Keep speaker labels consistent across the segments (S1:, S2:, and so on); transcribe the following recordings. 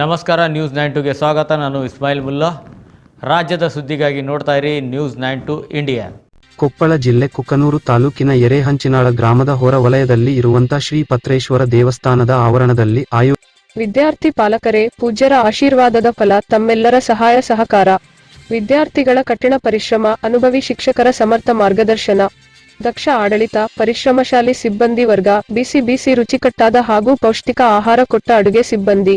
S1: ನಮಸ್ಕಾರ news nine ಟುಗೆ ಸ್ವಾಗತ. ನಾನು ಇಸ್ಮಾಯಿಲ್ ಮುಲ್ಲಾ. ರಾಜ್ಯದ ಸುದ್ದಿಗಾಗಿ ನೋಡ್ತಾ ಇರಿ news nine to India
S2: Koppal ಜಿಲ್ಲೆ ಕುಕ್ಕನೂರು ತಾಲೂಕಿನ ಎರೆಹಂಚಿನಾಳ ಗ್ರಾಮದ ಹೊರ ವಲಯದಲ್ಲಿ ಇರುವಂತ ಶ್ರೀ ಪತ್ರೇಶ್ವರ ದೇವಸ್ಥಾನದ ಆವರಣದಲ್ಲಿ ಆಯೋ
S3: ವಿದ್ಯಾರ್ಥಿ ಪಾಲಕರೇ ಪೂಜ್ಯರ ಆಶೀರ್ವಾದದ ಫಲ ತಮ್ಮೆಲ್ಲರ ಸಹಾಯ ಸಹಕಾರ. ವಿದ್ಯಾರ್ಥಿಗಳ ಕಠಿಣ ಪರಿಶ್ರಮ ಅನುಭವಿ ಶಿಕ್ಷಕರ ಸಮರ್ಥ ಮಾರ್ಗದರ್ಶನ. ದಕ್ಷ ಆಡಳಿತ ಪರಿಶ್ರಮಶಾಲಿ ಸಿಬ್ಬಂದಿ ವರ್ಗ ಬಿಸಿ ಬಿಸಿ ರುಚಿಕಟ್ಟಾದ ಹಾಗೂ ಪೌಷ್ಟಿಕ ಆಹಾರ ಕೊಟ್ಟ ಅಡುಗೆ ಸಿಬ್ಬಂದಿ.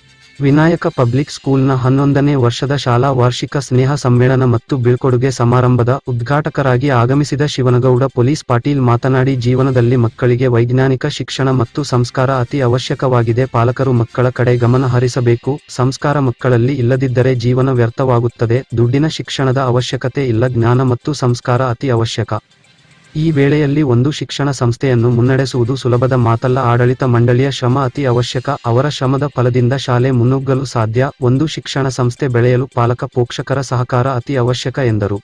S2: Vinayaka public ಸ್ಕೂಲ್ನ ಹನ್ನೊಂದನೇ ವರ್ಷದ ಶಾಲಾ ವಾರ್ಷಿಕ ಸ್ನೇಹ ಸಮ್ಮೇಳನ ಮತ್ತು ಬೀಳ್ಕೊಡುಗೆ ಸಮಾರಂಭದ ಉದ್ಘಾಟಕರಾಗಿ ಆಗಮಿಸಿದ ಶಿವನಗೌಡ ಪೊಲೀಸ್ ಪಾಟೀಲ್ ಮಾತನಾಡಿ, ಜೀವನದಲ್ಲಿ ಮಕ್ಕಳಿಗೆ ವೈಜ್ಞಾನಿಕ ಶಿಕ್ಷಣ ಮತ್ತು ಸಂಸ್ಕಾರ ಅತಿ ಅವಶ್ಯಕವಾಗಿದೆ. ಪಾಲಕರು ಮಕ್ಕಳ ಕಡೆ ಗಮನ ಹರಿಸಬೇಕು. ಸಂಸ್ಕಾರ ಮಕ್ಕಳಲ್ಲಿ ಇಲ್ಲದಿದ್ದರೆ ಜೀವನ ವ್ಯರ್ಥವಾಗುತ್ತದೆ. ದುಡ್ಡಿನ ಶಿಕ್ಷಣದ ಅವಶ್ಯಕತೆ ಇಲ್ಲ. ಜ್ಞಾನ ಮತ್ತು ಸಂಸ್ಕಾರ ಅತಿ ಅವಶ್ಯಕ. ಈ ವೇಳೆಯಲ್ಲಿ ಒಂದು ಶಿಕ್ಷಣ ಸಂಸ್ಥೆಯನ್ನು ಮುನ್ನಡೆಸುವುದು ಸುಲಭದ ಮಾತಲ್ಲ. ಆಡಳಿತ ಮಂಡಳಿಯ ಶ್ರಮ ಅತಿ ಅವಶ್ಯಕ. ಅವರ ಶ್ರಮದ ಫಲದಿಂದ ಶಾಲೆ ಮುನ್ನುಗ್ಗಲು ಸಾಧ್ಯ. ಒಂದು ಶಿಕ್ಷಣ ಸಂಸ್ಥೆ ಬೆಳೆಯಲು ಪಾಲಕ, ಪೋಷಕರ ಸಹಕಾರ ಅತಿ ಅವಶ್ಯಕ, ಎಂದರು.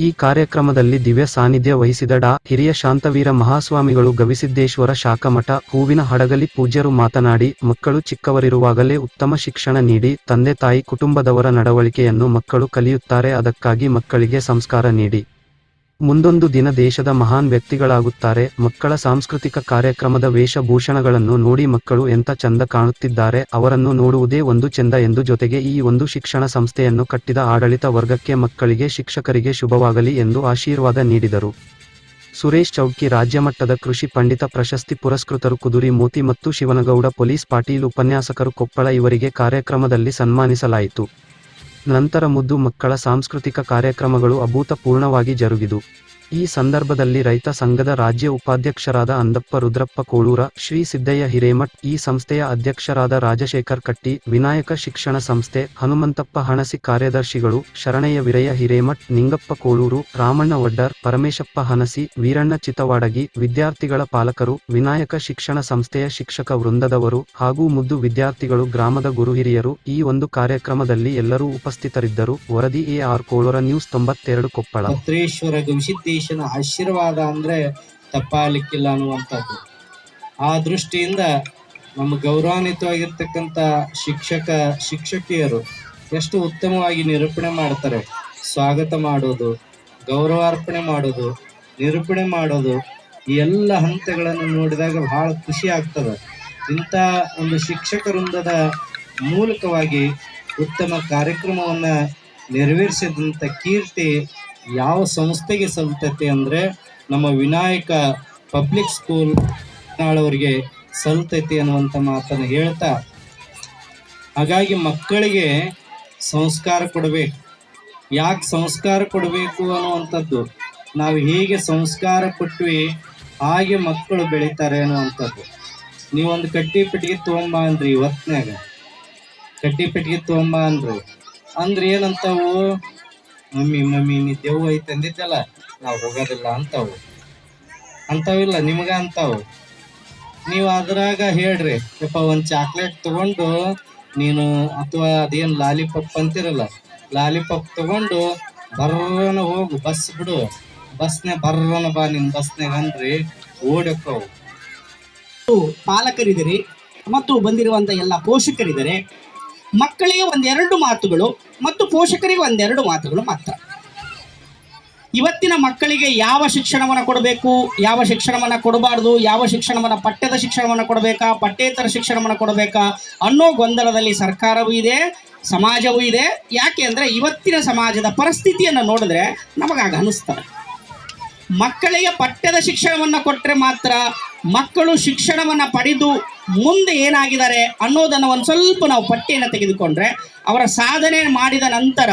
S2: ಈ ಕಾರ್ಯಕ್ರಮದಲ್ಲಿ ದಿವ್ಯ ಸಾನ್ನಿಧ್ಯ ವಹಿಸಿದ ಡಾ. ಹಿರಿಯ ಶಾಂತವೀರ ಮಹಾಸ್ವಾಮಿಗಳು, ಗವಿಸಿದ್ದೇಶ್ವರ ಶಾಖಮಠ, ಹೂವಿನ ಹಡಗಲಿ ಪೂಜ್ಯರು ಮಾತನಾಡಿ, ಮಕ್ಕಳು ಚಿಕ್ಕವರಿರುವಾಗಲೇ ಉತ್ತಮ ಶಿಕ್ಷಣ ನೀಡಿ, ತಂದೆ ತಾಯಿ ಕುಟುಂಬದವರ ನಡವಳಿಕೆಯನ್ನು ಮಕ್ಕಳು ಕಲಿಯುತ್ತಾರೆ. ಅದಕ್ಕಾಗಿ ಮಕ್ಕಳಿಗೆ ಸಂಸ್ಕಾರ ನೀಡಿ. ಮುಂದೊಂದು ದಿನ ದೇಶದ ಮಹಾನ್ ವ್ಯಕ್ತಿಗಳಾಗುತ್ತಾರೆ. ಮಕ್ಕಳ ಸಾಂಸ್ಕೃತಿಕ ಕಾರ್ಯಕ್ರಮದ ವೇಷಭೂಷಣಗಳನ್ನು ನೋಡಿ ಮಕ್ಕಳು ಎಂತ ಚಂದ ಕಾಣುತ್ತಿದ್ದಾರೆ. ಅವರನ್ನು ನೋಡುವುದೇ ಒಂದು ಚೆಂದ ಎಂದು ಜೊತೆಗೆ ಈ ಒಂದು ಶಿಕ್ಷಣ ಸಂಸ್ಥೆಯನ್ನು ಕಟ್ಟಿದ ಆಡಳಿತ ವರ್ಗಕ್ಕೆ ಮಕ್ಕಳಿಗೆ, ಶಿಕ್ಷಕರಿಗೆ ಶುಭವಾಗಲಿ ಎಂದು ಆಶೀರ್ವಾದ ನೀಡಿದರು. ಸುರೇಶ್ ಚೌಕಿ ರಾಜ್ಯಮಟ್ಟದ ಕೃಷಿ ಪಂಡಿತ, ಪ್ರಶಸ್ತಿ ಪುರಸ್ಕೃತರು ಕುದುರಿ ಮೋತಿ ಮತ್ತು ಶಿವನಗೌಡ, ಪೊಲೀಸ್ ಪಾಟೀಲ್, ಉಪನ್ಯಾಸಕರು ಕೊಪ್ಪಳ ಇವರಿಗೆ ಕಾರ್ಯಕ್ರಮದಲ್ಲಿ ಸನ್ಮಾನಿಸಲಾಯಿತು. ನಂತರ ಮುದ್ದು ಮಕ್ಕಳ ಸಾಂಸ್ಕೃತಿಕ ಕಾರ್ಯಕ್ರಮಗಳು ಅಭೂತಪೂರ್ಣವಾಗಿ ಜರುಗಿದು. ಈ ಸಂದರ್ಭದಲ್ಲಿ ರೈತ ಸಂಘದ ರಾಜ್ಯ ಉಪಾಧ್ಯಕ್ಷರಾದ ಅಂದಪ್ಪ ರುದ್ರಪ್ಪ ಕೋಳೂರ, ಶ್ರೀ ಸಿದ್ದಯ್ಯ ಹಿರೇಮಠ್, ಈ ಸಂಸ್ಥೆಯ ಅಧ್ಯಕ್ಷರಾದ ರಾಜಶೇಖರ್ ಕಟ್ಟಿ, ವಿನಾಯಕ ಶಿಕ್ಷಣ ಸಂಸ್ಥೆ, ಹನುಮಂತಪ್ಪ ಹಣಸಿ ಕಾರ್ಯದರ್ಶಿಗಳು, ಶರಣಯ್ಯ ವಿರಯ ಹಿರೇಮಠ್, ನಿಂಗಪ್ಪ ಕೋಳೂರು, ರಾಮಣ್ಣ ವಡ್ಡರ್ ಪರಮೇಶಪ್ಪ ಹನಸಿ ವೀರಣ್ಣ ಚಿತವಾಡಗಿ ವಿದ್ಯಾರ್ಥಿಗಳ ಪಾಲಕರು, ವಿನಾಯಕ ಶಿಕ್ಷಣ ಸಂಸ್ಥೆಯ ಶಿಕ್ಷಕ ವೃಂದದವರು ಹಾಗೂ ಮುದ್ದು ವಿದ್ಯಾರ್ಥಿಗಳು, ಗ್ರಾಮದ ಗುರುಹಿರಿಯರು ಈ ಒಂದು ಕಾರ್ಯಕ್ರಮದಲ್ಲಿ ಎಲ್ಲರೂ ಉಪಸ್ಥಿತರಿದ್ದರು. ವರದಿ ಎ ಆರ್ ಕೋಳೂರ, ನ್ಯೂಸ್ ತೊಂಬತ್ತೆರಡು ಕೊಪ್ಪಳ.
S4: ಗವಿಸಿದ್ದೇಶನ ಆಶೀರ್ವಾದ ಅಂದ್ರೆ ತಪ್ಪಾಗಲಿಕ್ಕಿಲ್ಲ ಅನ್ನುವಂಥದ್ದು. ಆ ದೃಷ್ಟಿಯಿಂದ ನಮ್ಮ ಗೌರವಾನ್ವಿತವಾಗಿರ್ತಕ್ಕಂಥ ಶಿಕ್ಷಕ, ಶಿಕ್ಷಕಿಯರು ಎಷ್ಟು ಉತ್ತಮವಾಗಿ ನಿರೂಪಣೆ ಮಾಡ್ತಾರೆ. ಸ್ವಾಗತ ಮಾಡೋದು ಗೌರವಾರ್ಪಣೆ ಮಾಡೋದು, ನಿರೂಪಣೆ ಮಾಡೋದು, ಈ ಎಲ್ಲ ಹಂತಗಳನ್ನು ನೋಡಿದಾಗ ಬಹಳ ಖುಷಿ ಆಗ್ತದೆ. ಇಂಥ ಒಂದು ಶಿಕ್ಷಕ ವೃಂದದ ಮೂಲಕವಾಗಿ ಉತ್ತಮ ಕಾರ್ಯಕ್ರಮವನ್ನು ನೆರವೇರಿಸಿದಂಥ ಕೀರ್ತಿ ಯಾವ ಸಂಸ್ಥೆಗೆ ಸಲ್ತತೆ ಅಂದರೆ ನಮ್ಮ ವಿನಾಯಕ ಪಬ್ಲಿಕ್ ಸ್ಕೂಲ್ ನಾಳವರಿಗೆ ಸಲ್ತೈತಿ ಅನ್ನುವಂಥ ಮಾತನ್ನು ಹೇಳ್ತಾ, ಹಾಗಾಗಿ ಮಕ್ಕಳಿಗೆ ಸಂಸ್ಕಾರ ಕೊಡಬೇಕು. ಯಾಕೆ ಸಂಸ್ಕಾರ ಕೊಡಬೇಕು ಅನ್ನುವಂಥದ್ದು? ನಾವು ಹೇಗೆ ಸಂಸ್ಕಾರ ಕೊಟ್ವಿ, ಹಾಗೆ ಮಕ್ಕಳು ಬೆಳೀತಾರೆ ಅನ್ನುವಂಥದ್ದು. ನೀವೊಂದು ಕಟ್ಟಿ ಪೆಟ್ಟಿಗೆ ತೊಗೊಂಬ ಅಂದ್ರಿ ಇವತ್ತಿನಾಗ ಕಟ್ಟಿ ಪೆಟ್ಟಿಗೆ ತೊಗೊಂಬ ಅಂದ್ರಿ. ಅಂದ್ರೆ ಏನಂತಾವು? ಮಮ್ಮಿ ಮಮ್ಮಿ, ನೀ ದೆವ್ವ ಐತೆ ಅಂದಿದ್ದಲ್ಲ, ನಾವು ಹೋಗೋದಿಲ್ಲ ಅಂತವು. ಅಂಥವಿಲ್ಲ ನಿಮ್ಗೆ ಅಂತಾವು. ನೀವು ಅದ್ರಾಗ ಹೇಳ್ರಿ, ಯಪ್ಪ ಒಂದು ಚಾಕ್ಲೇಟ್ ತಗೊಂಡು ನೀನು ಅಥವಾ ಅದೇನು ಲಾಲಿಪಾಪ್ ಅಂತಿರಲ್ಲ, ಲಾಲಿಪಾಪ್ ತಗೊಂಡು ಬರ್ರನ ಹೋಗು, ಬಸ್ ಬಿಡು. ಬಸ್ನೇ ಬರ್ರನ ಬಾ, ನಿನ್ ಬಸ್ನಾಗ ಅಂದ್ರಿ ಓಡಕ್ಕವು.
S5: ಪಾಲಕರಿದಿರಿ ಮತ್ತು ಬಂದಿರುವಂಥ ಎಲ್ಲ ಪೋಷಕರಿದ್ದಾರೆ. ಮಕ್ಕಳಿಗೆ ಒಂದೆರಡು ಮಾತುಗಳು ಮತ್ತು ಪೋಷಕರಿಗೆ ಒಂದೆರಡು ಮಾತುಗಳು ಮಾತ್ರ. ಇವತ್ತಿನ ಮಕ್ಕಳಿಗೆ ಯಾವ ಶಿಕ್ಷಣವನ್ನು ಕೊಡಬೇಕು, ಯಾವ ಶಿಕ್ಷಣವನ್ನು ಕೊಡಬಾರ್ದು, ಯಾವ ಶಿಕ್ಷಣವನ್ನು ಪಠ್ಯದ ಶಿಕ್ಷಣವನ್ನು ಕೊಡಬೇಕಾ, ಪಠ್ಯೇತರ ಶಿಕ್ಷಣವನ್ನು ಕೊಡಬೇಕಾ ಅನ್ನೋ ಗೊಂದಲದಲ್ಲಿ ಸರ್ಕಾರವೂ ಇದೆ, ಸಮಾಜವೂ ಇದೆ. ಯಾಕೆ ಅಂದರೆ ಇವತ್ತಿನ ಸಮಾಜದ ಪರಿಸ್ಥಿತಿಯನ್ನು ನೋಡಿದ್ರೆ ನಮಗಾಗ ಅನಿಸ್ತದೆ ಮಕ್ಕಳಿಗೆ ಪಠ್ಯದ ಶಿಕ್ಷಣವನ್ನು ಕೊಟ್ಟರೆ ಮಾತ್ರ ಮಕ್ಕಳು ಶಿಕ್ಷಣವನ್ನು ಪಡೆದು ಮುಂದೆ ಏನಾಗಿದ್ದಾರೆ ಅನ್ನೋದನ್ನು ಒಂದು ಸ್ವಲ್ಪ ನಾವು ಪಟ್ಟಿಯನ್ನು ತೆಗೆದುಕೊಂಡ್ರೆ ಅವರ ಸಾಧನೆ ಮಾಡಿದ ನಂತರ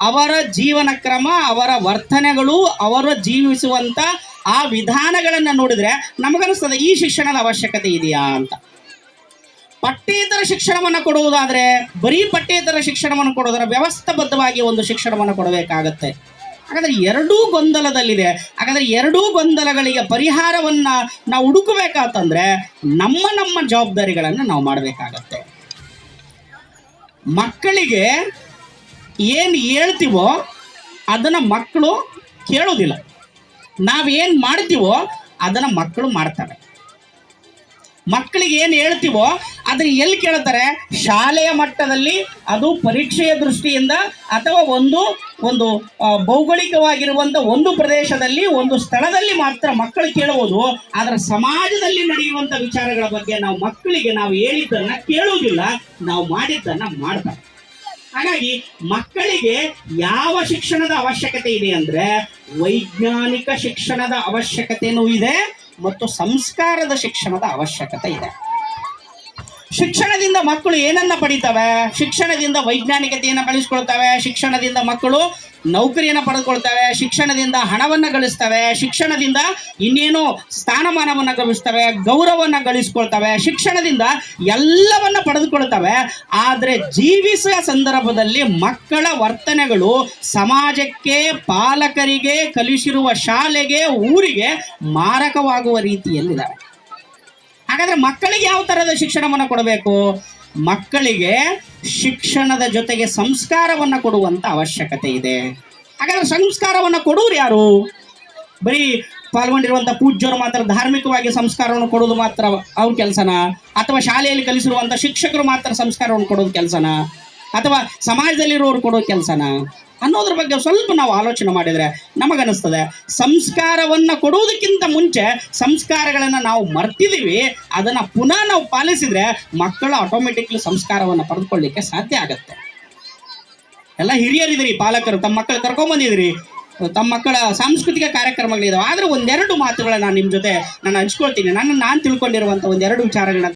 S5: ಅವರ ಜೀವನ ಕ್ರಮ, ಅವರ ವರ್ತನೆಗಳು, ಅವರು ಜೀವಿಸುವಂಥ ಆ ವಿಧಾನಗಳನ್ನು ನೋಡಿದ್ರೆ ನಮಗನಿಸ್ತದೆ ಈ ಶಿಕ್ಷಣದ ಅವಶ್ಯಕತೆ ಇದೆಯಾ ಅಂತ. ಪಠ್ಯೇತರ ಶಿಕ್ಷಣವನ್ನು ಕೊಡುವುದಾದರೆ ಬರೀ ಪಠ್ಯೇತರ ಶಿಕ್ಷಣವನ್ನು ಕೊಡೋದರ ವ್ಯವಸ್ಥಾಬದ್ಧವಾಗಿ ಒಂದು ಶಿಕ್ಷಣವನ್ನು ಕೊಡಬೇಕಾಗತ್ತೆ. ಹಾಗಾದ್ರೆ ಎರಡೂ ಗೊಂದಲದಲ್ಲಿದೆ. ಹಾಗಾದ್ರೆ ಎರಡೂ ಗೊಂದಲಗಳಿಗೆ ಪರಿಹಾರವನ್ನ ನಾವು ಹುಡುಕಬೇಕಾತಂದರೆ ನಮ್ಮ ನಮ್ಮ ಜವಾಬ್ದಾರಿಗಳನ್ನು ನಾವು ಮಾಡಬೇಕಾಗತ್ತೆ. ಮಕ್ಕಳಿಗೆ ಏನು ಹೇಳ್ತೀವೋ ಅದನ್ನ ಮಕ್ಕಳು ಕೇಳೋದಿಲ್ಲ. ನಾವೇನು ಮಾಡ್ತೀವೋ ಅದನ್ನ ಮಕ್ಕಳು ಮಾಡ್ತಾರೆ. ಮಕ್ಕಳಿಗೆ ಏನು ಹೇಳ್ತೀವೋ ಅದನ್ನ ಎಲ್ಲಿ ಕೇಳ್ತಾರೆ? ಶಾಲೆಯ ಮಟ್ಟದಲ್ಲಿ, ಅದು ಪರೀಕ್ಷೆಯ ದೃಷ್ಟಿಯಿಂದ ಅಥವಾ ಒಂದು ಒಂದು ಭೌಗೋಳಿಕವಾಗಿರುವಂಥ ಒಂದು ಪ್ರದೇಶದಲ್ಲಿ, ಒಂದು ಸ್ಥಳದಲ್ಲಿ ಮಾತ್ರ ಮಕ್ಕಳು ಕೇಳುವುದು ಆದರೆ ಸಮಾಜದಲ್ಲಿ ನಡೆಯುವಂಥ ವಿಚಾರಗಳ ಬಗ್ಗೆ ನಾವು ಮಕ್ಕಳಿಗೆ ನಾವು ಹೇಳಿದ್ದನ್ನ ಕೇಳುವುದಿಲ್ಲ, ನಾವು ಮಾಡಿದ್ದನ್ನು ಮಾಡ್ತಾರೆ. ಹಾಗಾಗಿ ಮಕ್ಕಳಿಗೆ ಯಾವ ಶಿಕ್ಷಣದ ಅವಶ್ಯಕತೆ ಇದೆ ಅಂದ್ರೆ, ವೈಜ್ಞಾನಿಕ ಶಿಕ್ಷಣದ ಅವಶ್ಯಕತೆಯೂ ಇದೆ, ಮತ್ತು ಸಂಸ್ಕಾರದ ಶಿಕ್ಷಣದ ಅವಶ್ಯಕತೆ ಇದೆ. ಶಿಕ್ಷಣದಿಂದ ಮಕ್ಕಳು ಏನನ್ನ ಪಡಿತವೆ? ಶಿಕ್ಷಣದಿಂದ ವೈಜ್ಞಾನಿಕತೆಯನ್ನು ಬೆಳೆಸ್ಕೊಳ್ತವೆ, ಶಿಕ್ಷಣದಿಂದ ಮಕ್ಕಳು ನೌಕರಿಯನ್ನು ಪಡೆದುಕೊಳ್ತವೆ, ಶಿಕ್ಷಣದಿಂದ ಹಣವನ್ನು ಗಳಿಸ್ತವೆ, ಶಿಕ್ಷಣದಿಂದ ಇನ್ನೇನು ಸ್ಥಾನಮಾನವನ್ನು ಗಳಿಸ್ತವೆ ಗೌರವವನ್ನು ಗಳಿಸ್ಕೊಳ್ತವೆ, ಶಿಕ್ಷಣದಿಂದ ಎಲ್ಲವನ್ನ ಪಡೆದುಕೊಳ್ತವೆ. ಆದರೆ ಜೀವಿಸುವ ಸಂದರ್ಭದಲ್ಲಿ ಮಕ್ಕಳ ವರ್ತನೆಗಳು ಸಮಾಜಕ್ಕೆ, ಪಾಲಕರಿಗೆ, ಕಲಿಸಿರುವ ಶಾಲೆಗೆ, ಊರಿಗೆ ಮಾರಕವಾಗುವ ರೀತಿಯಲ್ಲಿದ್ದಾವೆ ಹಾಗಾದ್ರೆ ಮಕ್ಕಳಿಗೆ ಯಾವ ತರಹದ ಶಿಕ್ಷಣವನ್ನು ಕೊಡಬೇಕು? ಮಕ್ಕಳಿಗೆ ಶಿಕ್ಷಣದ ಜೊತೆಗೆ ಸಂಸ್ಕಾರವನ್ನು ಕೊಡುವಂತ ಅವಶ್ಯಕತೆ ಇದೆ. ಹಾಗಾದ್ರೆ ಸಂಸ್ಕಾರವನ್ನು ಕೊಡುವರು ಯಾರು? ಬರೀ ಪಾಲ್ಗೊಂಡಿರುವಂಥ ಪೂಜ್ಯರು ಮಾತ್ರ, ಧಾರ್ಮಿಕವಾಗಿ ಸಂಸ್ಕಾರವನ್ನು ಕೊಡೋದು ಮಾತ್ರ ಅವ್ರ ಕೆಲಸನ? ಅಥವಾ ಶಾಲೆಯಲ್ಲಿ ಕಲಿಸಿರುವಂಥ ಶಿಕ್ಷಕರು ಮಾತ್ರ ಸಂಸ್ಕಾರವನ್ನು ಕೊಡೋದು ಕೆಲಸನ? ಅಥವಾ ಸಮಾಜದಲ್ಲಿರೋರು ಕೊಡೋ ಕೆಲಸನ? ಅನ್ನೋದ್ರ ಬಗ್ಗೆ ಸ್ವಲ್ಪ ನಾವು ಆಲೋಚನೆ ಮಾಡಿದರೆ ನಮಗನಿಸ್ತದೆ ಸಂಸ್ಕಾರವನ್ನು ಕೊಡುವುದಕ್ಕಿಂತ ಮುಂಚೆ ಸಂಸ್ಕಾರಗಳನ್ನು ನಾವು ಮರ್ತಿದ್ದೀವಿ ಅದನ್ನು ಪುನಃ ನಾವು ಪಾಲಿಸಿದ್ರೆ ಮಕ್ಕಳು ಆಟೋಮೆಟಿಕ್ಲಿ ಸಂಸ್ಕಾರವನ್ನು ಪಡೆದುಕೊಳ್ಳಿಕ್ಕೆ ಸಾಧ್ಯ ಆಗುತ್ತೆ. ಎಲ್ಲ ಹಿರಿಯರಿದ್ದೀರಿ, ಪಾಲಕರು, ತಮ್ಮ ಮಕ್ಕಳು ಕರ್ಕೊಂಬಂದಿದ್ದೀರಿ ತಮ್ಮ ಮಕ್ಕಳ ಸಾಂಸ್ಕೃತಿಕ ಕಾರ್ಯಕ್ರಮಗಳಿದಾವೆ. ಆದರೆ ಒಂದೆರಡು ಮಾತುಗಳನ್ನ ನಾನು ನಿಮ್ಮ ಜೊತೆ ನಾನು ಹಂಚ್ಕೊಳ್ತೀನಿ. ನನ್ನ, ನಾನು ತಿಳ್ಕೊಂಡಿರುವಂಥ ಒಂದೆರಡು ವಿಚಾರಗಳನ್ನ